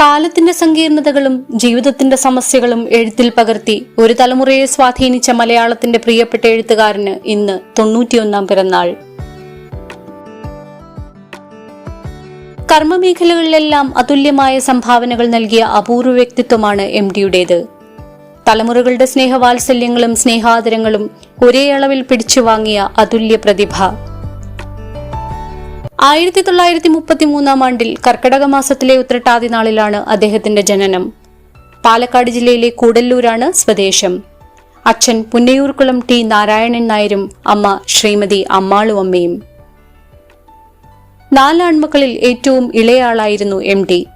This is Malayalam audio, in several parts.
കാലത്തിന്റെ സങ്കീർണതകളും ജീവിതത്തിന്റെ സമസ്യകളും എഴുത്തിൽ പകർത്തി ഒരു തലമുറയെ സ്വാധീനിച്ച മലയാളത്തിന്റെ പ്രിയപ്പെട്ട എഴുത്തുകാരന് ഇന്ന് തൊണ്ണൂറ്റിയൊന്നാം പിറന്നാൾ. കർമ്മമേഖലകളിലെല്ലാം അതുല്യമായ സംഭാവനകൾ നൽകിയ അപൂർവ വ്യക്തിത്വമാണ് എം ഡിയുടേത്. തലമുറകളുടെ സ്നേഹവാത്സല്യങ്ങളും സ്നേഹാദരങ്ങളും ഒരേ അളവിൽ പിടിച്ചു വാങ്ങിയ അതുല്യ പ്രതിഭ. ആയിരത്തി തൊള്ളായിരത്തി മുപ്പത്തി മൂന്നാം ആണ്ടിൽ കർക്കടക മാസത്തിലെ ഉത്രട്ടാതി നാളിലാണ് അദ്ദേഹത്തിന്റെ ജനനം. പാലക്കാട് ജില്ലയിലെ കൂടല്ലൂരാണ് സ്വദേശം. അച്ഛൻ പുന്നയൂർക്കുളം ടി നാരായണൻ നായരും അമ്മ ശ്രീമതി അമ്മാളു അമ്മയും. നാലാൺമക്കളിൽ ഏറ്റവും ഇളയാളായിരുന്നു എം ടി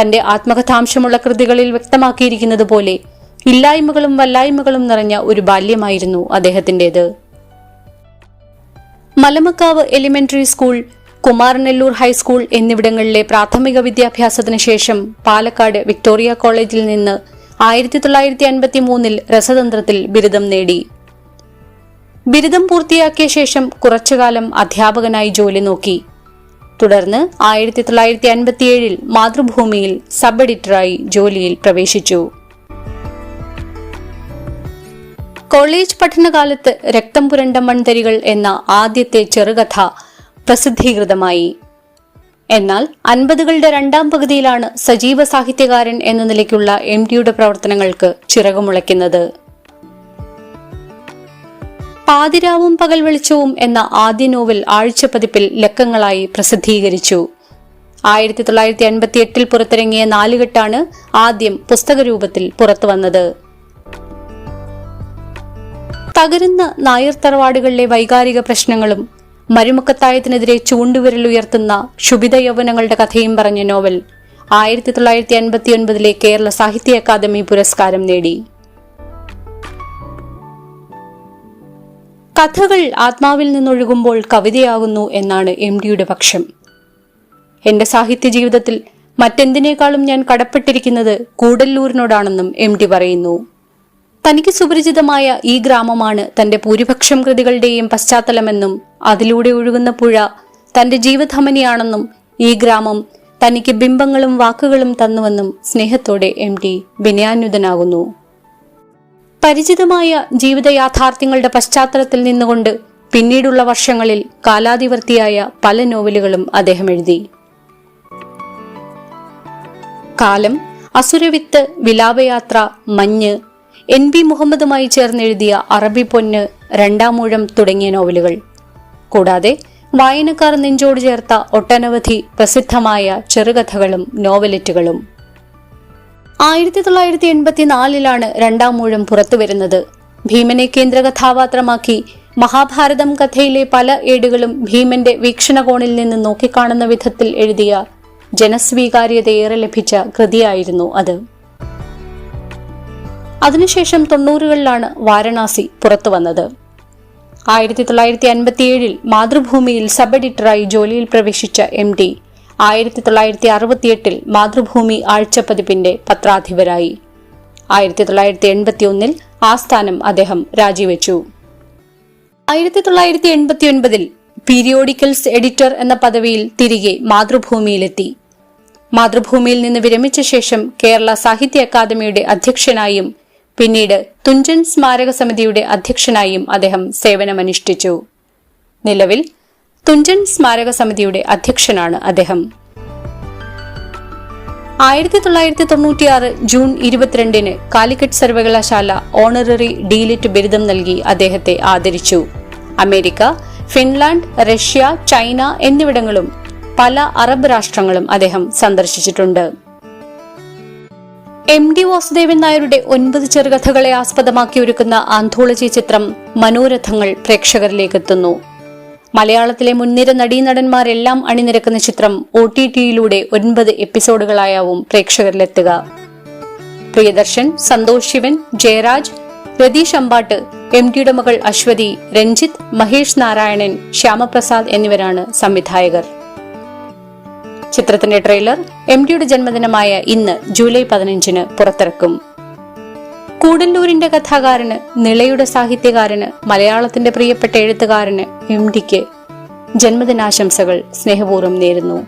തന്റെ ആത്മകഥാംശമുള്ള കൃതികളിൽ വ്യക്തമാക്കിയിരിക്കുന്നത് പോലെ ഇല്ലായ്മകളും വല്ലായ്മകളും നിറഞ്ഞ ഒരു ബാല്യമായിരുന്നു അദ്ദേഹത്തിന്റേത്. Malamakkavu elementary school Kumaranellur high school എന്നിവിടങ്ങളിലെ പ്രാഥമിക വിദ്യാഭ്യാസത്തിന് ശേഷം പാലക്കാട് വിക്ടോറിയ കോളേജിൽ നിന്ന് ആയിരത്തി തൊള്ളായിരത്തി അൻപത്തി മൂന്നിൽ രസതന്ത്രത്തിൽ ബിരുദം നേടി. ബിരുദം പൂർത്തിയാക്കിയ ശേഷം കുറച്ചുകാലം അധ്യാപകനായി ജോലി നോക്കി. തുടർന്ന് ആയിരത്തി തൊള്ളായിരത്തി അൻപത്തിയേഴിൽ മാതൃഭൂമിയിൽ സബ് എഡിറ്ററായി ജോലിയിൽ പ്രവേശിച്ചു. കോളേജ് പഠനകാലത്ത് രക്തം പുരണ്ട മൺതരികൾ എന്ന ആദ്യത്തെ ചെറുകഥ പ്രസിദ്ധീകൃതമായി. എന്നാൽ അൻപതുകളുടെ രണ്ടാം പകുതിയിലാണ് സജീവ സാഹിത്യകാരൻ എന്ന നിലയ്ക്കുള്ള എം ടിയുടെ പ്രവർത്തനങ്ങൾക്ക് ചിറകുമുളയ്ക്കുന്നത് പാതിരാവും പകൽ വെളിച്ചവും എന്ന ആദ്യ നോവൽ ആഴ്ച പതിപ്പിൽ ലക്കങ്ങളായി പ്രസിദ്ധീകരിച്ചു. ആയിരത്തി തൊള്ളായിരത്തി അൻപത്തി എട്ടിൽ പുറത്തിറങ്ങിയ നാലുകെട്ടാണ് ആദ്യം പുസ്തക രൂപത്തിൽ പുറത്തുവന്നത് തകരുന്ന നായർ തറവാടുകളിലെ വൈകാരിക പ്രശ്നങ്ങളും മരുമക്കത്തായത്തിനെതിരെ ചൂണ്ടുവിരൽ ഉയർത്തുന്ന ക്ഷുഭിത യൗവനങ്ങളുടെ കഥയും പറഞ്ഞ നോവൽ ആയിരത്തി തൊള്ളായിരത്തി അൻപത്തിയൊൻപതിലെ കേരള സാഹിത്യ അക്കാദമി പുരസ്കാരം നേടി. കഥകൾ ആത്മാവിൽ നിന്നൊഴുകുമ്പോൾ കവിതയാകുന്നു എന്നാണ് എം ഡിയുടെ പക്ഷം. എന്റെ സാഹിത്യ ജീവിതത്തിൽ മറ്റെന്തിനേക്കാളും ഞാൻ കടപ്പെട്ടിരിക്കുന്നത് കൂടല്ലൂരിനോടാണെന്നും എം ഡി പറയുന്നു. തനിക്ക് സുപരിചിതമായ ഈ ഗ്രാമമാണ് തന്റെ ഭൂരിപക്ഷം കൃതികളുടെയും പശ്ചാത്തലമെന്നും അതിലൂടെ ഒഴുകുന്ന പുഴ തന്റെ ജീവധമനിയാണെന്നും ഈ ഗ്രാമം തനിക്ക് ബിംബങ്ങളും വാക്കുകളും തന്നുവെന്നും സ്നേഹത്തോടെ എം ടി വിനയാന്യുതനാകുന്നു പരിചിതമായ ജീവിത യാഥാർത്ഥ്യങ്ങളുടെ പശ്ചാത്തലത്തിൽ നിന്നുകൊണ്ട് പിന്നീടുള്ള വർഷങ്ങളിൽ കാലാതിവർത്തിയായ പല നോവലുകളും അദ്ദേഹം എഴുതി. കാലം അസുരവിത്ത് വിലാപയാത്ര മഞ്ഞ് എൻ ബി മുഹമ്മദുമായി ചേർന്നെഴുതിയ അറബി പൊന്ന് രണ്ടാമൂഴം തുടങ്ങിയ നോവലുകൾ. കൂടാതെ വായനക്കാർ നെഞ്ചോട് ചേർത്ത ഒട്ടനവധി പ്രസിദ്ധമായ ചെറുകഥകളും നോവലറ്റുകളും. ആയിരത്തി തൊള്ളായിരത്തി എൺപത്തിനാലിലാണ് രണ്ടാം മൂഴം പുറത്തുവരുന്നത്. ഭീമനെ കേന്ദ്ര കഥാപാത്രമാക്കി മഹാഭാരതം കഥയിലെ പല ഏടുകളും ഭീമന്റെ വീക്ഷണകോണിൽ നിന്ന് നോക്കിക്കാണുന്ന വിധത്തിൽ എഴുതിയ ജനസ്വീകാര്യതയേറെ ലഭിച്ച കൃതിയായിരുന്നു അത്. അതിനുശേഷം തൊണ്ണൂറുകളിലാണ് വാരണാസി പുറത്തു വന്നത് ആയിരത്തി തൊള്ളായിരത്തി അൻപത്തിയേഴിൽ മാതൃഭൂമിയിൽ സബ് എഡിറ്ററായി ജോലിയിൽ പ്രവേശിച്ച എം ഡി. ആയിരത്തി തൊള്ളായിരത്തി അറുപത്തിയെട്ടിൽ മാതൃഭൂമി ആഴ്ചപ്പതിപ്പിന്റെ പത്രാധിപരായി. ആയിരത്തി തൊള്ളായിരത്തി എൺപത്തി ഒന്നിൽ ആ സ്ഥാനം അദ്ദേഹം രാജിവെച്ചു. ആയിരത്തി തൊള്ളായിരത്തി എൺപത്തി ഒൻപതിൽ പീരിയോഡിക്കൽസ് എഡിറ്റർ എന്ന പദവിയിൽ തിരികെ മാതൃഭൂമിയിലെത്തി. മാതൃഭൂമിയിൽ നിന്ന് വിരമിച്ച ശേഷം കേരള സാഹിത്യ അക്കാദമിയുടെ അധ്യക്ഷനായും പിന്നീട് തുഞ്ചൻ സ്മാരക സമിതിയുടെ അധ്യക്ഷനായും അദ്ദേഹം സേവനമനുഷ്ഠിച്ചു. നിലവിൽ തുഞ്ചൻ സ്മാരക സമിതിയുടെ അധ്യക്ഷനാണ് അദ്ദേഹം. ആയിരത്തി തൊള്ളായിരത്തി തൊണ്ണൂറ്റിയാറ് ജൂൺ ഇരുപത്തിരണ്ടിന് കാലിക്കറ്റ് സർവകലാശാല ഓണററി ഡീലിറ്റ് ബിരുദം നൽകി അദ്ദേഹത്തെ ആദരിച്ചു. അമേരിക്ക ഫിൻലാൻഡ് റഷ്യ ചൈന എന്നിവിടങ്ങളും പല അറബ് രാഷ്ട്രങ്ങളും അദ്ദേഹം സന്ദർശിച്ചിട്ടുണ്ട്. എം ഡി വാസുദേവൻ നായരുടെ ഒൻപത് ചെറുകഥകളെ ആസ്പദമാക്കി ഒരുക്കുന്ന ആന്തോളജി ചിത്രം മനോരഥങ്ങൾ പ്രേക്ഷകരിലേക്ക് എത്തുന്നു മലയാളത്തിലെ മുൻനിര നടീനടന്മാരെല്ലാം അണിനിരക്കുന്ന ചിത്രം ഒ ടി ടിയിലൂടെ ഒൻപത് എപ്പിസോഡുകളായാവും പ്രേക്ഷകരിലെത്തുക. പ്രിയദർശൻ സന്തോഷ് ശിവൻ ജയരാജ് രതീഷ് അമ്പാട്ട് എം ഡിയുടെ മകൾ അശ്വതി രഞ്ജിത്ത് മഹേഷ് നാരായണൻ ശ്യാമപ്രസാദ് എന്നിവരാണ് സംവിധായകർ. ചിത്രത്തിന്റെ ട്രെയിലർ എം ഡിയുടെ ജന്മദിനമായ ഇന്ന് ജൂലൈ പതിനഞ്ചിന് പുറത്തിറക്കും. കൂടല്ലൂരിന്റെ കഥാകാരന് നിളയുടെ സാഹിത്യകാരന് മലയാളത്തിന്റെ പ്രിയപ്പെട്ട എഴുത്തുകാരന് എം ഡിക്ക് ജന്മദിനാശംസകൾ സ്നേഹപൂർവം നേരുന്നു.